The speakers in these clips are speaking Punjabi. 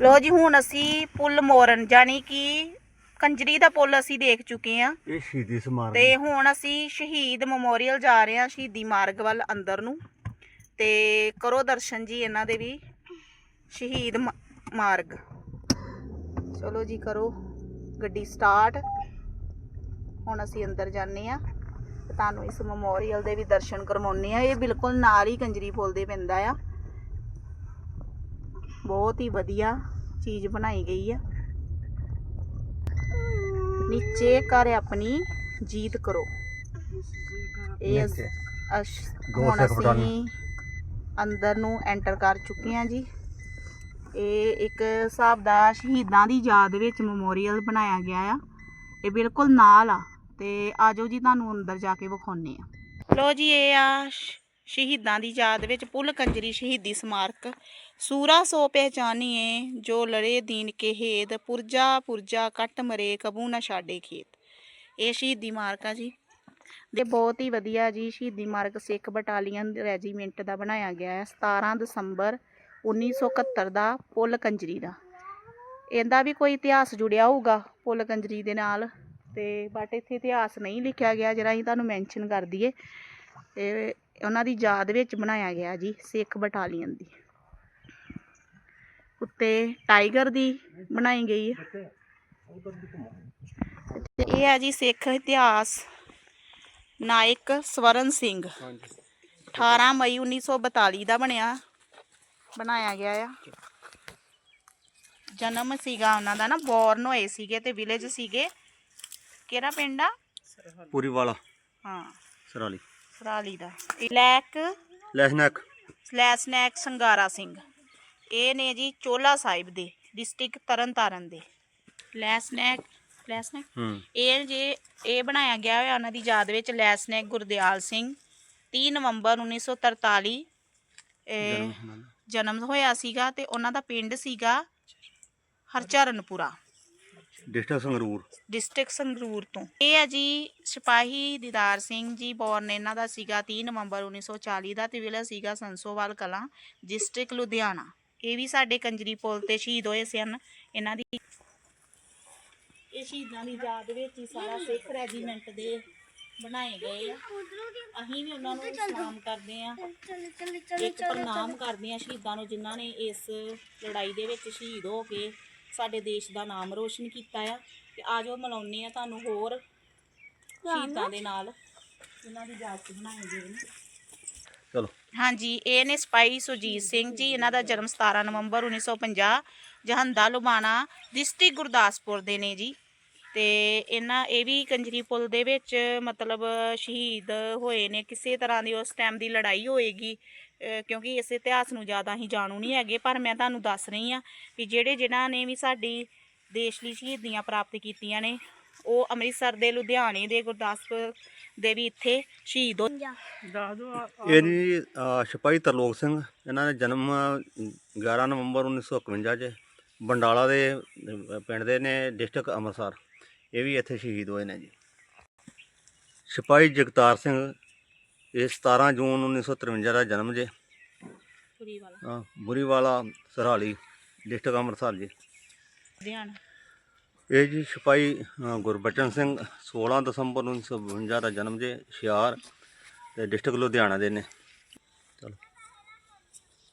ਲੋ ਜੀ ਹੁਣ ਅਸੀਂ ਪੁੱਲ ਮੋਰਨ ਜਾਨੀ ਕਿ ਕੰਜਰੀ ਦਾ ਪੁੱਲ ਅਸੀਂ ਦੇਖ ਚੁੱਕੇ ਆ ਇਹ ਸ਼ਹੀਦੀ ਸਮਾਰਕ ਤੇ ਹੁਣ ਅਸੀਂ ਸ਼ਹੀਦ ਮੈਮੋਰੀਅਲ ਜਾ ਰਹੇ ਹਾਂ ਸ਼ਹੀਦੀ ਮਾਰਗ ਵੱਲ ਅੰਦਰ ਨੂੰ। ਤੇ ਕਰੋ ਦਰਸ਼ਨ ਜੀ ਇਹਨਾਂ ਦੇ ਵੀ ਸ਼ਹੀਦ ਮ- ਮਾਰਗ। ਚਲੋ ਜੀ ਕਰੋ। ਗੱਡੀ ਸਟਾਰਟ। ਹੁਣ ਅਸੀਂ ਅੰਦਰ ਜਾਂਦੇ ਆ ਤੁਹਾਨੂੰ ਇਸ ਮੈਮੋਰੀਅਲ ਦੇ ਵੀ ਦਰਸ਼ਨ ਕਰਵਾਉਣੇ ਆ ਇਹ ਬਿਲਕੁਲ ਨਾਲ ਹੀ ਕੰਜਰੀ ਪੁੱਲ ਦੇ ਪੈਂਦਾ ਆ। ਬਹੁਤ ਹੀ ਵਧੀਆ ਚੀਜ਼ ਬਣਾਈ ਗਈ ਆ। ਨੀਚੇ ਕਰ ਆਪਣੀ ਜੀਤ ਕਰੋ। ਇਹ ਹੁਣ। ਅਸੀਂ ਅੰਦਰ ਨੂੰ ਐਂਟਰ ਕਰ ਚੁੱਕੇ ਹਾਂ ਜੀ। ਇਹ ਇੱਕ ਹਿਸਾਬ ਦਾ ਸ਼ਹੀਦਾਂ ਦੀ ਯਾਦ ਵਿੱਚ ਮੈਮੋਰੀਅਲ ਬਣਾਇਆ ਗਿਆ ਆ। ਇਹ ਬਿਲਕੁਲ ਨਾਲ ਆ। ਤੇ ਆਜੋ ਜੀ ਤੁਹਾਨੂੰ ਅੰਦਰ ਜਾ ਕੇ ਵਿਖਾਉਨੇ ਆ ਲੋ ਜੀ ਇਹ ਆ ਸ਼ਹੀਦਾਂ ਦੀ ਯਾਦ ਵਿੱਚ ਪੁੱਲ ਕੰਜਰੀ ਸ਼ਹੀਦੀ ਸਮਾਰਕ। ਸੂਰਾ ਸੋ ਪਹਿਚਾਨੀਏ, ਜੋ ਲੜੇ ਦੀਨ ਕੇ ਹੇਦ, ਪੁਰਜਾ ਪੁਰਜਾ ਕੱਟ ਮਰੇ ਕਬੂ ਨਾ ਛਾੜੇ ਖੇਤ। ਇਹ ਸ਼ਹੀਦੀ ਮਾਰਕ ਆ ਜੀ। ਦੇ ਬਹੁਤ ਹੀ ਵਧੀਆ ਜੀ, ਸ਼ਹੀਦੀ ਮਾਰਕ ਸਿੱਖ ਬਟਾਲੀਅਨ ਰੈਜੀਮੈਂਟ ਦਾ ਬਣਾਇਆ ਗਿਆ ਹੈ 17 ਦਸੰਬਰ 1971 ਦਾ ਪੁੱਲ ਕੰਜਰੀ ਦਾ। ਇਹਦਾ ਵੀ ਕੋਈ ਇਤਿਹਾਸ ਜੁੜਿਆ ਹੋਊਗਾ ਪੁੱਲ ਕੰਜਰੀ ਦੇ ਨਾਲ, ਤੇ ਬਟ ਇੱਥੇ ਇਤਿਹਾਸ ਨਹੀਂ ਲਿਖਿਆ ਗਿਆ ਜਿਹੜਾ ਅਸੀਂ ਤੁਹਾਨੂੰ ਮੈਂਸ਼ਨ ਕਰ ਦਈਏ। ਇਹ ਉਹਨਾਂ ਦੀ ਯਾਦ ਵਿੱਚ ਬਣਾਇਆ ਗਿਆ ਜੀ ਸਿੱਖ ਬਟਾਲੀਅਨ ਦੀ। ਉੱਤੇ ਟਾਈਗਰ ਦੀ ਬਣਾਈ ਗਈ ਹੈ ਇਹ ਹੈ ਜੀ ਸਿੱਖ ਇਤਿਹਾਸ ਨਾਇਕ ਸਵਰਨ ਸਿੰਘ। 18 ਮਈ 1942 ਦਾ ਬਣਿਆ ਬਣਾਇਆ ਗਿਆ ਆ। ਜਨਮ ਸੀਗਾ ਉਹਨਾਂ ਦਾ ਨਾ ਬੋਰਨ ਹੋਏ ਸੀਗੇ ਤੇ ਵਿਲੇਜ ਸੀਗੇ। ਕਿਹੜਾ ਪਿੰਡ ਆ? ਪੂਰੀ ਵਾਲਾ। ਹਾਂ। ਸਰਾਲੀ। ਸਰਾਲੀ ਦਾ ਲੈਕ ਲੈਸਨੈਕ ਸਲੈਸਨੈਕ ਸੰਗਾਰਾ ਸਿੰਘ। ਇਹ ਨੇ ਜੀ ਚੋਲਾ ਸਾਹਿਬ ਦੇ ਡਿਸਟ੍ਰਿਕਟ ਤਰਨਤਾਰਨ ਦੇ। ਲੈਸਨੈਕ ਲੈਸਨੈਕ ਹੂੰ। ਇਹ ਜੇ ਇਹ ਬਣਾਇਆ ਗਿਆ ਹੋਇਆ ਉਹਨਾਂ ਦੀ ਯਾਦ ਵਿੱਚ ਲੈਸਨੈਕ ਗੁਰਦਿਆਲ ਸਿੰਘ। 30 ਨਵੰਬਰ 1943 ਇਹ ਜਨਮ ਹੋਇਆ ਸੀਗਾ ਤੇ ਉਹਨਾਂ ਦਾ ਪਿੰਡ ਸੀਗਾ ਹਰਚਰਨਪੁਰਾ। ਡਿਸਟ੍ਰਿਕਟ ਸੰਗਰੂਰ? ਡਿਸਟ੍ਰਿਕਟ ਸੰਗਰੂਰ ਤੋਂ। ਇਹ ਹੈ ਜੀ, ਸਿਪਾਹੀ ਦੀਦਾਰ ਸਿੰਘ ਜੀ ਬੋਰਨ, ਇਹਨਾਂ ਦਾ ਸੀਗਾ 30 ਨਵੰਬਰ 1940 ਦਾ ਤੇ ਵਿਲਾ ਸੀਗਾ ਸੰਸੋਵਾਲ ਕਲਾਂ, ਡਿਸਟ੍ਰਿਕਟ ਲੁਧਿਆਣਾ। ਇਹ ਵੀ ਸਾਡੇ ਕੰਜਰੀ ਪੁਲ ਤੇ ਸ਼ਹੀਦ ਹੋਏ ਸਨ। ਇਹਨਾਂ ਦੀ ਇਹ ਸ਼ਹੀਦਾਂ ਦੀ ਯਾਦ ਵਿੱਚ ਹੀ ਸਾਰਾ ਸਿੱਖ ਰੈਜੀਮੈਂਟ ਦੇ ਬਣਾਏ ਗਏ ਆ। ਅਸੀਂ ਵੀ ਉਹਨਾਂ ਨੂੰ ਸਲਾਮ ਕਰਦੇ ਆ। ਇੱਕ ਪ੍ਰਣਾਮ ਕਰਦੇ ਆ ਸ਼ਹੀਦਾਂ ਨੂੰ, ਜਿਨ੍ਹਾਂ ਨੇ ਇਸ ਲੜਾਈ ਦੇ ਵਿੱਚ ਸ਼ਹੀਦ ਹੋ ਕੇ ਸਾਡੇ ਦੇਸ਼ ਦਾ ਨਾਮ ਰੋਸ਼ਨ ਕੀਤਾ ਆ ਤੇ ਆਜੋ ਮਿਲਾਉਂਦੇ ਆ ਤੁਹਾਨੂੰ ਹੋਰ ਸ਼ਹੀਦਾਂ ਦੇ ਨਾਲ। ਜਿਨ੍ਹਾਂ ਦੀ ਯਾਦ 'ਚ ਬਣਾਏ ਗਏ ਨੇ। ਚਲੋ। ਹਾਂਜੀ ਇਹ ਨੇ ਸਪਾਈ ਸੁਜੀਤ ਸਿੰਘ ਜੀ ਇਹਨਾਂ ਦਾ ਜਨਮ 17 ਨਵੰਬਰ 1950 ਜਹੰਦਾ ਲੁਬਾਣਾ ਡਿਸਟ੍ਰਿਕਟ ਗੁਰਦਾਸਪੁਰ ਦੇ ਨੇ ਜੀ। ਤੇ ਇਹਨਾਂ ਇਹ ਵੀ ਕੰਜਰੀ ਪੁਲ ਦੇ ਵਿੱਚ ਮਤਲਬ ਸ਼ਹੀਦ ਹੋਏ ਨੇ ਕਿਸੇ ਤਰ੍ਹਾਂ ਦੀ ਉਸ ਟਾਈਮ ਦੀ ਲੜਾਈ ਹੋਏਗੀ ਕਿਉਂਕਿ ਇਸ ਇਤਿਹਾਸ ਨੂੰ ਜ਼ਿਆਦਾ ਹੀ ਜਾਣੂ ਨਹੀਂ ਹੈਗੇ ਪਰ ਮੈਂ ਤੁਹਾਨੂੰ ਦੱਸ ਰਹੀ ਆ ਵੀ ਜਿਹੜੇ ਜਿਨ੍ਹਾਂ ਨੇ ਵੀ ਸਾਡੀ ਦੇਸ਼ ਲਈ ਸ਼ਹੀਦੀਆਂ ਪ੍ਰਾਪਤ ਕੀਤੀਆਂ ਨੇ ਉਹ ਅੰਮ੍ਰਿਤਸਰ ਦੇ ਲੁਧਿਆਣੇ ਦੇ ਗੁਰਦਾਸਪੁਰ ਦੇ ਵੀ ਇੱਥੇ ਸ਼ਹੀਦ ਹੋ ਇਹ ਜੀ ਸਿਪਾਹੀ ਤਰਲੋਕ ਸਿੰਘ ਇਹਨਾਂ ਦਾ ਜਨਮ 11 ਨਵੰਬਰ 1951 ਚ ਬੰਡਾਲਾ ਦੇ ਪਿੰਡ ਦੇ ਨੇ ਡਿਸਟ੍ਰਿਕਟ ਅੰਮ੍ਰਿਤਸਰ। ਇਹ ਵੀ ਇੱਥੇ ਸ਼ਹੀਦ ਹੋਏ ਨੇ ਜੀ। ਸਿਪਾਹੀ ਜਗਤਾਰ ਸਿੰਘ ਇਹ 17 ਜੂਨ 1953 ਦਾ ਜਨਮ ਜੇ। ਪੁਰੀ ਵਾਲਾ ਹਾਂ, ਬੁਰੀਵਾਲਾ ਸਰਹਾਲੀ ਡਿਸਟ੍ਰਿਕਟ ਅੰਮ੍ਰਿਤਸਰ ਜੀ। ਲੁਧਿਆਣਾ। ਇਹ ਜੀ ਸਿਪਾਹੀ ਗੁਰਬਚਨ ਸਿੰਘ 16 ਦਸੰਬਰ 1952 ਦਾ ਜਨਮ ਜੇ ਹੁਸ਼ਿਆਰ ਤੇ ਡਿਸਟ੍ਰਿਕਟ ਲੁਧਿਆਣਾ ਦੇ ਨੇ।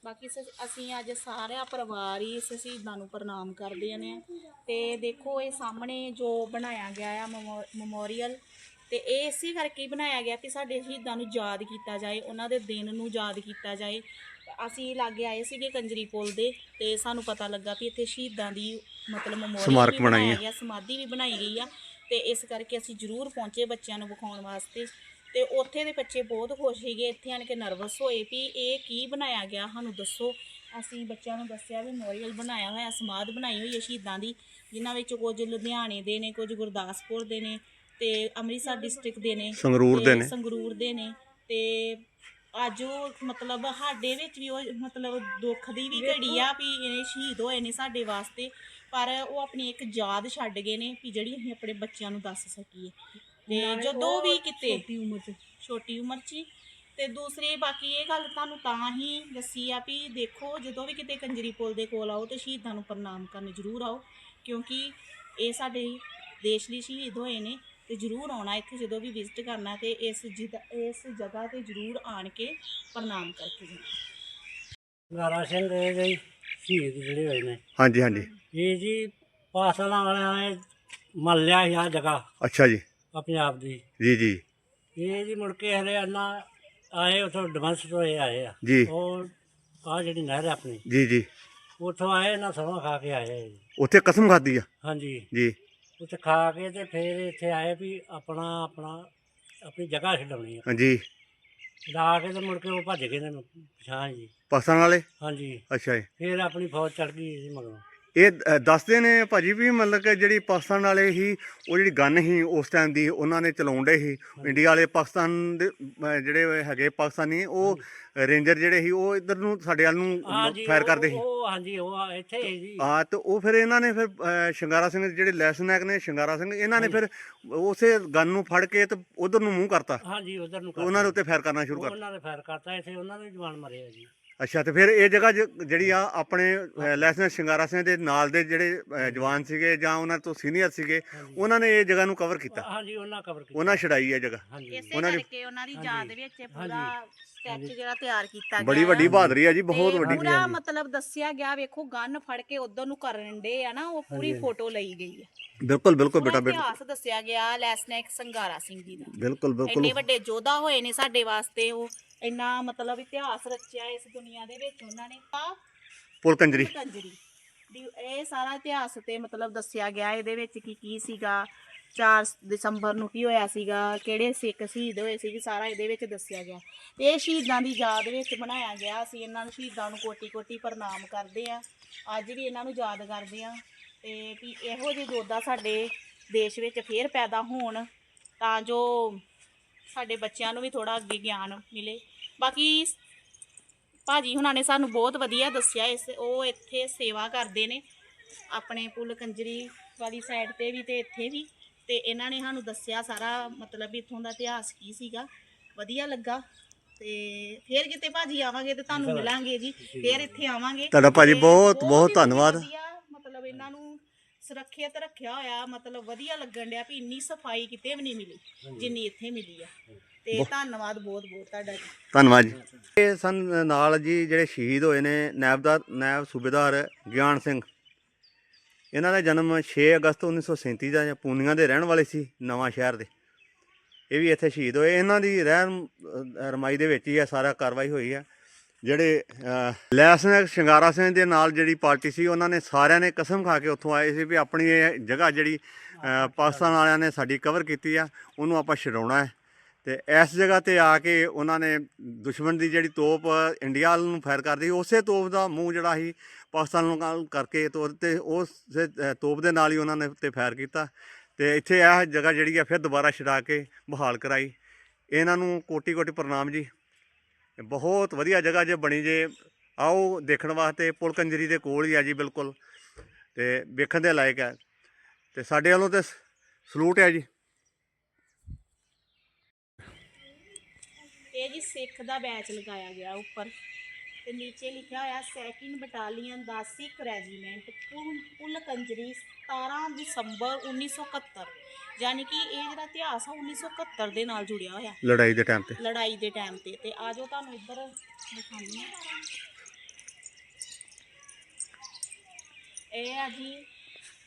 ਬਾਕੀ ਸ- ਅਸੀਂ ਅੱਜ ਸਾਰਾ ਪਰਿਵਾਰ ਹੀ ਇਸ ਸ਼ਹੀਦਾਂ ਨੂੰ ਪ੍ਰਣਾਮ ਕਰਦੇ ਨੇ। ਤੇ ਦੇਖੋ ਇਹ ਸਾਹਮਣੇ ਜੋ ਬਣਾਇਆ ਗਿਆ ਆ ਮੈਮੋਰੀਅਲ ਤੇ ਇਹ ਇਸੇ ਕਰਕੇ ਹੀ ਬਣਾਇਆ ਗਿਆ ਕਿ ਸਾਡੇ ਸ਼ਹੀਦਾਂ ਨੂੰ ਯਾਦ ਕੀਤਾ ਜਾਏ ਉਹਨਾਂ ਦੇ ਦਿਨ ਨੂੰ ਯਾਦ ਕੀਤਾ ਜਾਏ। ਅਸੀਂ ਲਾਗੇ ਆਏ ਸੀਗੇ ਕੰਜਰੀ ਪੁਲ ਦੇ ਤੇ ਸਾਨੂੰ ਪਤਾ ਲੱਗਾ ਵੀ ਇੱਥੇ ਸ਼ਹੀਦਾਂ ਦੀ ਮਤਲਬ ਮੈਮੋਰੀਅਲ ਸਮਾਰਕ ਵੀ ਬਣਾਈ ਆ। ਗਿਆ ਸਮਾਧੀ ਵੀ ਬਣਾਈ ਗਈ ਆ। ਤੇ ਇਸ ਕਰਕੇ ਅਸੀਂ ਜ਼ਰੂਰ ਪਹੁੰਚੇ ਬੱਚਿਆਂ ਨੂੰ ਵਿਖਾਉਣ ਵਾਸਤੇ। ਤੇ ਉੱਥੇ ਦੇ ਬੱਚੇ ਬਹੁਤ ਖੁਸ਼ ਸੀਗੇ ਇੱਥੇ ਆਣ ਕੇ ਨਰਵਸ ਹੋਏ ਵੀ ਇਹ ਕੀ ਬਣਾਇਆ ਗਿਆ ਸਾਨੂੰ ਦੱਸੋ। ਅਸੀਂ ਬੱਚਿਆਂ ਨੂੰ ਦੱਸਿਆ ਵੀ ਮੈਮੋਰੀਅਲ ਬਣਾਇਆ ਹੋਇਆ ਸਮਾਧ ਬਣਾਈ ਹੋਈ ਹੈ ਸ਼ਹੀਦਾਂ ਦੀ ਜਿਨ੍ਹਾਂ ਵਿੱਚ ਕੁਝ ਲੁਧਿਆਣੇ ਦੇ ਨੇ ਕੁਝ ਗੁਰਦਾਸਪੁਰ ਦੇ ਨੇ ਤੇ ਅੰਮ੍ਰਿਤਸਰ ਡਿਸਟ੍ਰਿਕਟ ਦੇ ਨੇ ਸੰਗਰੂਰ ਦੇ ਨੇ। ਸੰਗਰੂਰ ਦੇ ਨੇ ਤੇ ਅੱਜ ਉਹ ਮਤਲਬ ਸਾਡੇ ਵਿੱਚ ਵੀ ਉਹ ਮਤਲਬ ਦੁੱਖ ਦੀ ਵੀ ਘੜੀ ਆ ਵੀ ਇਹ ਸ਼ਹੀਦ ਹੋਏ ਨੇ ਸਾਡੇ ਵਾਸਤੇ ਪਰ ਉਹ ਆਪਣੀ ਇੱਕ ਯਾਦ ਛੱਡ ਗਏ ਨੇ ਵੀ ਜਿਹੜੀ ਅਸੀਂ ਆਪਣੇ ਬੱਚਿਆਂ ਨੂੰ ਦੱਸ ਸਕੀਏ। ਤੇ ਜਦੋਂ ਵੀ ਕਿਤੇ ਛੋਟੀ ਉਮਰ 'ਚ। ਛੋਟੀ ਉਮਰ 'ਚ ਹੀ। ਤੇ ਦੂਸਰੀ ਬਾਕੀ ਇਹ ਗੱਲ ਤੁਹਾਨੂੰ ਤਾਂ ਹੀ ਦੱਸੀ ਆ ਵੀ ਦੇਖੋ ਜਦੋਂ ਵੀ ਕਿਤੇ ਕੰਜਰੀ ਪੁਲ ਦੇ ਕੋਲ ਆਓ ਤੇ ਸ਼ਹੀਦਾਂ ਨੂੰ ਪ੍ਰਣਾਮ ਕਰਨ ਜ਼ਰੂਰ ਆਓ ਕਿਉਂਕਿ ਇਹ ਸਾਡੇ ਦੇਸ਼ ਲਈ ਸ਼ਹੀਦ ਹੋਏ ਨੇ ਤੇ ਜ਼ਰੂਰ ਆਉਣਾ ਇੱਥੇ ਜਦੋਂ ਵੀ ਵਿਜ਼ਿਟ ਕਰਨਾ ਤੇ ਇਸ ਜਿਦ- ਇਸ ਜਗ੍ਹਾ ਤੇ ਜ਼ਰੂਰ ਆਣ ਕੇ ਪ੍ਰਣਾਮ ਕਰਕੇ ਜਾਣਾ ਗਾਰਾ ਸਿੰਘ ਇਹ ਜੀ ਸ਼ਹੀਦ ਜਿਹੜੇ ਹੋਏ ਨੇ। ਹਾਂਜੀ ਹਾਂਜੀ। ਇਹ ਜੀ ਪਾਸਲਾਂ ਵਾਲਿਆਂ ਨੇ ਮੰਨ ਲਿਆ ਸੀ ਆਹ ਜਗ੍ਹਾ। ਅੱਛਾ ਜੀ। ਆ ਪੰਜਾਬ ਦੀ। ਜੀ ਜੀ। ਇਹ ਜੀ ਮੁੜ ਕੇ ਹਰਿਆਣਾ ਆਏ ਉਥੋਂ ਡਿਫੈਂਸ ਤੋਂ ਇਹ ਆਏ ਆ। ਜੀ। ਉਹ ਆ ਜਿਹੜੀ ਨਹਿਰ ਹੈ ਆਪਣੀ ਜੀ ਜੀ। ਉਥੋਂ ਆਏ ਨਾ ਸਮਾਂ ਖਾ ਕੇ ਆਏ ਆ ਜੀ। ਉੱਥੇ ਕਸਮ ਖਾਦੀ ਆ? ਹਾਂਜੀ। ਜੀ। ਉੱਥੇ ਖਾ ਕੇ ਤੇ ਫਿਰ ਇੱਥੇ ਆਏ ਵੀ ਆਪਣਾ ਆਪਣਾ ਆਪਣੀ ਜਗ੍ਹਾ ਛਡਾਉਣੀ ਆ। ਹਾਂਜੀ ਛਡਾ ਕੇ ਤੇ ਮੁੜ ਕੇ ਉਹ ਭੱਜ ਗਏ ਨੇ ਪਛਾਣ ਜੀ। ਪਾਕਿਸਤਾਨ ਵਾਲੇ? ਹਾਂਜੀ। ਅੱਛਾ ਜੀ। ਫਿਰ ਆਪਣੀ ਫੌਜ ਚੜ ਗਈ ਸੀ ਮਗਰੋਂ। ਇਹ ਦੱਸਦੇ ਨੇ ਭਾਜੀ ਵੀ ਮਤਲਬ ਕਿ ਜਿਹੜੀ ਪਾਕਿਸਤਾਨ ਵਾਲੇ ਹੀ ਉਹ ਜਿਹੜੀ ਗਨ ਸੀ ਉਸ ਟਾਈਮ ਦੀ ਉਹਨਾਂ ਨੇ ਚਲਾਉਂਦੇ ਸੀ। ਇੰਡੀਆ ਵਾਲੇ ਪਾਕਿਸਤਾਨ ਦੇ ਜਿਹੜੇ ਹੈਗੇ ਪਾਕਿਸਤਾਨੀ ਉਹ ਰੇਂਜਰ ਜਿਹੜੇ ਸੀ ਉਹ ਇਧਰ ਨੂੰ ਸਾਡੇ ਵੱਲ ਨੂੰ ਹਾਂਜੀ ਫਾਇਰ ਉਹ- ਕਰਦੇ ਸੀ। ਉਹ ਹਾਂਜੀ ਉਹ ਆ ਇੱਥੇ ਹੀ ਜੀ। ਆ ਤੇ ਉਹ ਫਿਰ ਇਹਨਾਂ ਨੇ ਫਿਰ ਅ, ਸ਼ਿੰਗਾਰਾ ਸਿੰਘ ਜਿਹੜੇ ਲੈਸਨੈਕ ਨੇ ਸ਼ਿੰਗਾਰਾ ਸਿੰਘ ਇਹਨਾਂ ਨੇ ਫਿਰ ਉਸੇ ਗਨ ਨੂੰ ਫੜ ਕੇ ਤੇ ਉਧਰ ਨੂੰ ਮੂੰਹ ਕਰਤਾ। ਹਾਂਜੀ ਉਧਰ ਨੂੰ ਤੇ ਉਹਨਾਂ ਦੇ ਉੱਤੇ ਫਾਇਰ ਕਰਨਾ ਸ਼ੁਰੂ ਕਰ ਉਹਨਾਂ ਨੇ ਫਾਇਰ ਕਰਤਾ ਇੱਥੇ ਉਹਨਾਂ ਨੇ ਜਵਾਨ ਮਰੇ ਆ ਜੀ। ਅੱਛਾ ਤੇ ਫਿਰ ਇਹ ਜਗ੍ਹਾ ਜ- ਜਿਹੜੀ ਆ ਆਪਣੇ ਲੈਸਨੈਕ ਸ਼ਿੰਗਾਰਾ ਸਿੰਘ ਦੇ ਨਾਲ ਦੇ ਜਿਹੜੇ ਅ, ਜਵਾਨ ਸੀਗੇ ਜਾਂ ਉਹਨਾਂ ਤੋਂ ਸੀਨੀਅਰ ਸੀਗੇ ਉਹਨਾਂ ਨੇ ਇਹ ਜਗ੍ਹਾ ਨੂੰ ਕਵਰ ਕੀਤਾ? ਹਾਂਜੀ ਉਹਨਾਂ ਕਵਰ ਕੀਤਾ। ਉਹਨਾਂ ਛਡਾਈ ਇਹ ਜਗ੍ਹਾ? ਹਾਂਜੀ ਇਸੇ ਉਹਨਾਂ ਦੀ- ਕਰਕੇ ਉਹਨਾਂ ਦੀ ਯਾਦ ਵਿੱਚ ਇਹ ਪੂਰਾ ਸਟੈਚੂ ਜਿਹੜਾ ਤਿਆਰ ਕੀਤਾ ਗਿਆ ਬੜੀ ਵੱਡੀ ਆ। ਬਹਾਦਰੀ ਆ ਜੀ ਬਹੁਤ ਤੇ ਵੱਡੀ। ਪੂਰਾ ਮਤਲਬ ਦੱਸਿਆ ਗਿਆ ਵੇਖੋ ਗਨ ਫੜ ਕੇ ਉਧਰ ਨੂੰ ਕਰਨ ਦੇ ਆ ਨਾ ਉਹ ਪੂਰੀ ਫੋਟੋ ਲਈ ਗਈ ਹੈ ਬਿਲਕੁਲ ਬਿਲਕੁਲ ਪੂਰਾ ਬੇਟਾ ਬਿਲਕੁਲ। ਇਤਿਹਾਸ ਦੱਸਿਆ ਗਿਆ ਲੈਸਨੈਕ ਸੰਗਾਰਾ ਸਿੰਘ ਜੀ ਦਾ। ਬਿਲਕੁਲ ਬਿਲਕੁਲ। ਇੰਨੇ ਵੱਡੇ ਯੋਧਾ ਹੋਏ ਨੇ ਸਾਡੇ ਵਾਸਤੇ ਉਹ ਇੰਨਾ ਮਤਲਬ ਇਤਿਹਾਸ ਰਚਿਆ ਇਸ ਦੁਨੀਆ ਦੇ ਵਿੱਚ ਉਹਨਾਂ ਨੇ ਤਾਂ ਪੁਲ ਕੰਜਰੀ ਕੰਜਰੀ ਦੀ ਇਹ ਸਾਰਾ ਇਤਿਹਾਸ ਤੇ ਮਤਲਬ ਦੱਸਿਆ ਗਿਆ ਇਹਦੇ ਵਿੱਚ ਕੀ ਕੀ ਸੀਗਾ 4 ਦਸੰਬਰ ਨੂੰ ਕੀ ਹੋਇਆ ਸੀਗਾ ਕਿਹੜੇ ਸਿੱਖ ਸ਼ਹੀਦ ਹੋਏ ਸੀ ਸਾਰਾ ਇਹਦੇ ਵਿੱਚ ਦੱਸਿਆ ਗਿਆ। ਇਹ ਸ਼ਹੀਦਾਂ ਦੀ ਯਾਦ ਵਿੱਚ ਬਣਾਇਆ ਗਿਆ ਅਸੀਂ ਇਹਨਾਂ ਨੂੰ ਸ਼ਹੀਦਾਂ ਨੂੰ ਕੋਟੀ ਕੋਟੀ ਪ੍ਰਣਾਮ ਕਰਦੇ ਆ ਅੱਜ ਵੀ ਇਹਨਾਂ ਨੂੰ ਯਾਦ ਕਰਦੇ ਆ ਤੇ ਵੀ ਇਹੋ ਜਿਹੇ ਯੋਧਾ ਸਾਡੇ ਦੇਸ਼ ਵਿੱਚ ਫੇਰ ਪੈਦਾ ਹੋਣ ਤਾਂ ਜੋ ਸਾਡੇ ਬੱਚਿਆਂ ਨੂੰ ਵੀ ਥੋੜਾ ਅੱਗੇ ਗਿਆਨ ਮਿਲੇ। ਬਾਕੀ ਭਾਜੀ ਹੁਣਾਂ ਨੇ ਸਾਨੂੰ ਬਹੁਤ ਵਧੀਆ ਦੱਸਿਆ ਇਸ ਉਹ ਇੱਥੇ ਸੇਵਾ ਕਰਦੇ ਨੇ ਆਪਣੇ ਪੁੱਲ ਕੰਜਰੀ ਵਾਲੀ ਸਾਈਡ ਤੇ ਵੀ ਤੇ ਇੱਥੇ ਵੀ। ਤੇ ਇਹਨਾਂ ਨੇ ਸਾਨੂੰ ਦੱਸਿਆ ਸਾਰਾ ਮਤਲਬ ਇੱਥੋਂ ਦਾ ਇਤਿਹਾਸ ਕੀ ਸੀਗਾ। ਵਧੀਆ ਲੱਗਾ। ਤੇ ਫੇਰ ਕਿਤੇ ਭਾਜੀ ਆਵਾਂਗੇ ਤੇ ਤੁਹਾਨੂੰ ਮਿਲਾਂਗੇ ਜੀ। ਫੇਰ ਇੱਥੇ ਆਵਾਂਗੇ। ਤੁਹਾਡਾ ਭਾਜੀ ਬਹੁਤ- ਬਹੁਤ ਧੰਨਵਾਦ। ਮਤਲਬ ਇਹਨਾਂ ਨੂੰ ਸੁਰੱਖਿਅਤ ਰੱਖਿਆ ਹੋਇਆ ਮਤਲਬ ਵਧੀਆ ਲੱਗਣ ਡਿਆ ਵੀ ਇੰਨੀ ਸਫ਼ਾਈ ਕਿਤੇ ਵੀ ਨਹੀਂ ਮਿਲੀ ਜਿੰਨੀ ਇੱਥੇ ਮਿਲੀ ਆ। ਤੇ ਧੰਨਵਾਦ ਬਹੁਤ ਬਹੁਤ ਤੁਹਾਡਾ ਜੀ। ਧੰਨਵਾਦ ਜੀ। ਇਹ ਸਨ ਨਾਲ ਜੀ ਜਿਹੜੇ ਸ਼ਹੀਦ ਹੋਏ ਨੇ ਨਾਇਬਦਾਰ ਨਾਇਬ ਸੂਬੇਦਾਰ ਗਿਆਨ ਸਿੰਘ। ਇਹਨਾਂ ਦਾ ਜਨਮ 6 ਅਗਸਤ 1937 ਦਾ ਪੂਨੀਆਂ ਦੇ ਰਹਿਣ ਵਾਲੇ ਸੀ ਨਵਾਂ ਸ਼ਹਿਰ ਦੇ। ਇਹ ਵੀ ਇੱਥੇ ਸ਼ਹੀਦ ਹੋਏ। ਇਹਨਾਂ ਦੀ ਰਹਿਣ ਰਮਾਈ ਦੇ ਵਿੱਚ ਹੀ ਇਹ ਸਾਰਾ ਕਾਰਵਾਈ ਹੋਈ ਹੈ ਜਿਹੜੇ ਲੈਸਨੈਕ ਸ਼ਿੰਗਾਰਾ ਸਿੰਘ ਦੇ ਨਾਲ ਜਿਹੜੀ ਪਾਰਟੀ ਸੀ ਉਹਨਾਂ ਨੇ ਸਾਰਿਆਂ ਨੇ ਕਸਮ ਖਾ ਕੇ ਉੱਥੋਂ ਆਏ ਸੀ ਵੀ ਆਪਣੀ ਇਹ ਜਗ੍ਹਾ ਜਿਹੜੀ ਪਾਕਿਸਤਾਨ ਵਾਲਿਆਂ ਨੇ ਸਾਡੀ ਕਵਰ ਕੀਤੀ ਆ ਉਹਨੂੰ ਆਪਾਂ ਛਡਾਉਣਾ ਹੈ। ਤੇ ਇਸ ਜਗ੍ਹਾ ਤੇ ਆ ਕੇ ਉਹਨਾਂ ਨੇ ਦੁਸ਼ਮਣ ਦੀ ਜਿਹੜੀ ਤੋਪ ਇੰਡੀਆ ਵੱਲ ਨੂੰ ਫਾਇਰ ਕਰਦੀ ਉਸੇ ਤੋਪ ਦਾ ਮੂੰਹ ਜਿਹੜਾ ਸੀ ਪਾਕਿਸਤਾਨ ਨੂੰ ਕਰਕੇ ਤੋਰ ਤੇ ਉਸ ਤੋਪ ਦੇ ਨਾਲ ਹੀ ਉਹਨਾਂ ਨੇ ਉੱਤੇ ਫਾਇਰ ਕੀਤਾ। ਤੇ ਇੱਥੇ ਇਹ ਜਗ੍ਹਾ ਜਿਹੜੀ ਆ ਫਿਰ ਦੁਬਾਰਾ ਛਡਾ ਕੇ ਬਹਾਲ ਕਰਾਈ। ਇਹਨਾਂ ਨੂੰ ਕੋਟੀ ਕੋਟੀ ਪ੍ਰਣਾਮ ਜੀ। ਬਹੁਤ ਵਧੀਆ ਜਗ੍ਹਾ ਜੇ ਬਣੀ ਜੇ, ਆਓ ਦੇਖਣ ਵਾਸਤੇ ਪੁਲ ਕੰਜਰੀ ਦੇ ਕੋਲ ਹੀ ਆ ਜੀ ਬਿਲਕੁਲ, ਤੇ ਵੇਖਣ ਦੇ ਲਾਇਕ ਹੈ। ਤੇ ਸਾਡੇ ਵੱਲੋਂ ਤੇ ਸਲੂਟ ਹੈ ਜੀ। ਇਹ ਜੀ ਸਿੱਖ ਦਾ ਬੈਚ ਲਗਾਇਆ ਗਿਆ ਉੱਪਰ, ਤੇ ਨੀਚੇ ਲਿਖਿਆ ਹੋਇਆ ਸੈਕਿੰਡ ਬਟਾਲੀਅਨ ਦਾ ਰੈਜੀਮੈਂਟ ਪੁਲ ਕੰਜਰੀ 17 ਦਸੰਬਰ 1971 ਯਾਨੀ ਕਿ ਇਹ ਜਿਹੜਾ ਇਤਿਹਾਸ ਆ 1971 ਦੇ ਨਾਲ ਜੁੜਿਆ ਹੋਇਆ। ਲੜਾਈ ਦੇ ਟਾਈਮ ਤੇ। ਲੜਾਈ ਦੇ ਟਾਈਮ ਤੇ। ਤੇ ਆਜੋ ਤੁਹਾਨੂੰ ਇੱਧਰ ਦਿਖਾਉਂਦੀ ਹਾਂ। ਇਹ ਆ ਜੀ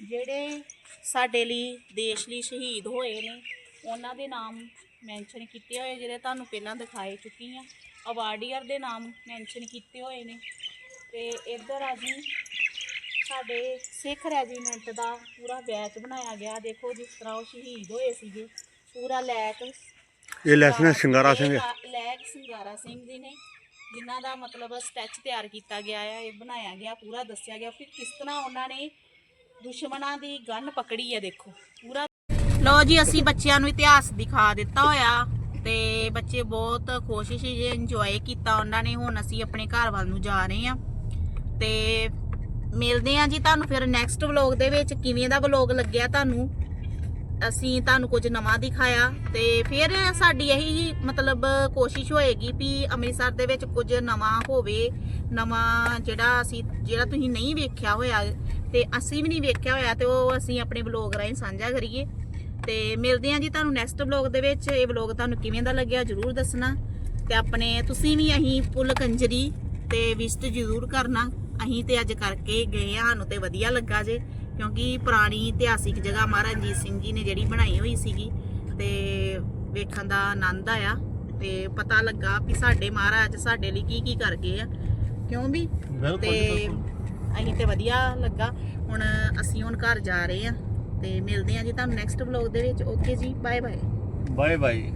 ਜਿਹੜੇ ਸਾਡੇ ਲਈ ਦੇਸ਼ ਲਈ ਸ਼ਹੀਦ ਹੋਏ ਨੇ ਉਹਨਾਂ ਦੇ ਨਾਮ ਮੈਂਸ਼ਨ ਕੀਤੇ ਹੋਏ ਜਿਹੜੇ ਤੁਹਾਨੂੰ ਪਹਿਲਾਂ ਦਿਖਾਏ ਚੁੱਕੀ ਆ ਅਵਾਰਡੀਅਰ ਦੇ ਨਾਮ ਮੈਂਸ਼ਨ ਕੀਤੇ ਹੋਏ ਨੇ। ਤੇ ਇੱਧਰ ਆ ਜੀ ਸਾਡੇ ਸਿੱਖ ਰੈਜੀਮੈਂਟ ਦਾ ਪੂਰਾ ਬੈਚ ਬਣਾਇਆ ਗਿਆ। ਦੇਖੋ ਜਿਸ ਤਰ੍ਹਾਂ ਉਹ ਸ਼ਹੀਦ ਹੋਏ ਸੀਗੇ। ਪੂਰਾ ਲੈਕ ਇਹ ਲੈਸਨ ਸ਼ਿੰਗਾਰਾ ਸਿੰਘ। ਲੈਕ ਸਿੰਗਾਰਾ ਸਿੰਘ ਜੀ ਨੇ ਜਿਨ੍ਹਾਂ ਦਾ ਮਤਲਬ ਸਕੈਚ ਤਿਆਰ ਕੀਤਾ ਗਿਆ ਹੈ ਇਹ ਬਣਾਇਆ ਗਿਆ ਪੂਰਾ ਦੱਸਿਆ ਗਿਆ। ਕਿ ਕਿਸ ਤਰ੍ਹਾਂ ਉਹਨਾਂ ਨੇ ਦੁਸ਼ਮਣਾਂ ਦੀ ਗਨ ਪਕੜੀ ਹੈ ਦੇਖੋ। ਪੂਰਾ ਲੋ ਜੀ ਅਸੀਂ ਬੱਚਿਆਂ ਨੂੰ ਇਤਿਹਾਸ ਦਿਖਾ ਦਿੱਤਾ ਹੋਇਆ ਤੇ ਬੱਚੇ ਬਹੁਤ ਖੁਸ਼ ਸੀ ਜੇ ਇੰਜੋਏ ਕੀਤਾ ਉਹਨਾਂ ਨੇ। ਹੁਣ ਅਸੀਂ ਆਪਣੇ ਘਰ ਵੱਲ ਨੂੰ ਜਾ ਰਹੇ ਹਾਂ ਤੇ ਮਿਲਦੇ ਹਾਂ ਜੀ ਤੁਹਾਨੂੰ ਫਿਰ ਨੈਕਸਟ ਵਲੌਗ ਦੇ ਵਿੱਚ ਕਿਵੇਂ ਦਾ ਵਲੌਗ ਲੱਗਿਆ ਤੁਹਾਨੂੰ। ਅਸੀਂ ਤੁਹਾਨੂੰ ਕੁਝ ਨਵਾਂ ਦਿਖਾਇਆ ਤੇ ਫਿਰ ਸਾਡੀ ਇਹੀ ਮਤਲਬ ਕੋਸ਼ਿਸ਼ ਹੋਏਗੀ ਵੀ ਅੰਮ੍ਰਿਤਸਰ ਦੇ ਵਿੱਚ ਕੁਝ ਨਵਾਂ ਹੋਵੇ, ਨਵਾਂ ਜਿਹੜਾ ਅਸੀਂ ਜਿਹੜਾ ਤੁਸੀਂ ਨਹੀਂ ਵੇਖਿਆ ਹੋਇਆ ਤੇ ਅਸੀਂ ਵੀ ਨਹੀਂ ਵੇਖਿਆ ਹੋਇਆ ਤੇ ਉਹ ਅਸੀਂ ਆਪਣੇ ਵਲੌਗ ਰਾਹੀਂ ਸਾਂਝਾ ਕਰੀਏ। ਤੇ ਮਿਲਦੇ ਹਾਂ ਜੀ ਤੁਹਾਨੂੰ ਨੈਕਸਟ ਵਲੌਗ ਦੇ ਵਿੱਚ। ਇਹ ਵਲੌਗ ਤੁਹਾਨੂੰ ਕਿਵੇਂ ਦਾ ਲੱਗਿਆ ਜਰੂਰ ਦੱਸਣਾ ਤੇ ਆਪਣੇ ਤੁਸੀਂ ਵੀ ਅਹੀਂ ਪੁੱਲ ਕੰਜਰੀ ਤੇ ਵਿਜ਼ਿਟ ਜ਼ਰੂਰ ਕਰਨਾ। ਅਹੀਂ ਤੇ ਅੱਜ ਕਰਕੇ ਗਏ ਆ ਸਾਨੂੰ ਤੇ ਵਧੀਆ ਲੱਗਾ ਜੇ ਕਿਉਂਕਿ ਪੁਰਾਣੀ ਇਤਿਹਾਸਿਕ ਜਗ੍ਹਾ ਮਹਾਰਾਜ ਰਣਜੀਤ ਸਿੰਘ ਜੀ ਨੇ ਜਿਹੜੀ ਬਣਾਈ ਹੋਈ ਸੀਗੀ ਤੇ ਵੇਖਣ ਦਾ ਆਨੰਦ ਆਇਆ ਤੇ ਪਤਾ ਲੱਗਾ ਵੀ ਸਾਡੇ ਮਹਾਰਾਜ ਸਾਡੇ ਲਈ ਕੀ ਕੀ ਕਰ ਗਏ ਆ ਕਿਉਂ ਵੀ? ਤੇ ਅਸੀਂ ਤੇ ਵਧੀਆ ਲੱਗਾ। ਹੁਣ ਅਸੀਂ ਹੁਣ ਘਰ ਜਾ ਰਹੇ ਆ ਤੇ ਮਿਲਦੇ ਆ ਜੀ ਤੁਹਾਨੂੰ ਨੈਕਸਟ ਵਲੌਗ ਦੇ ਵਿੱਚ। ਓਕੇ ਜੀ ਬਾਏ ਬਾਏ ਬਾਏ ਬਾਏ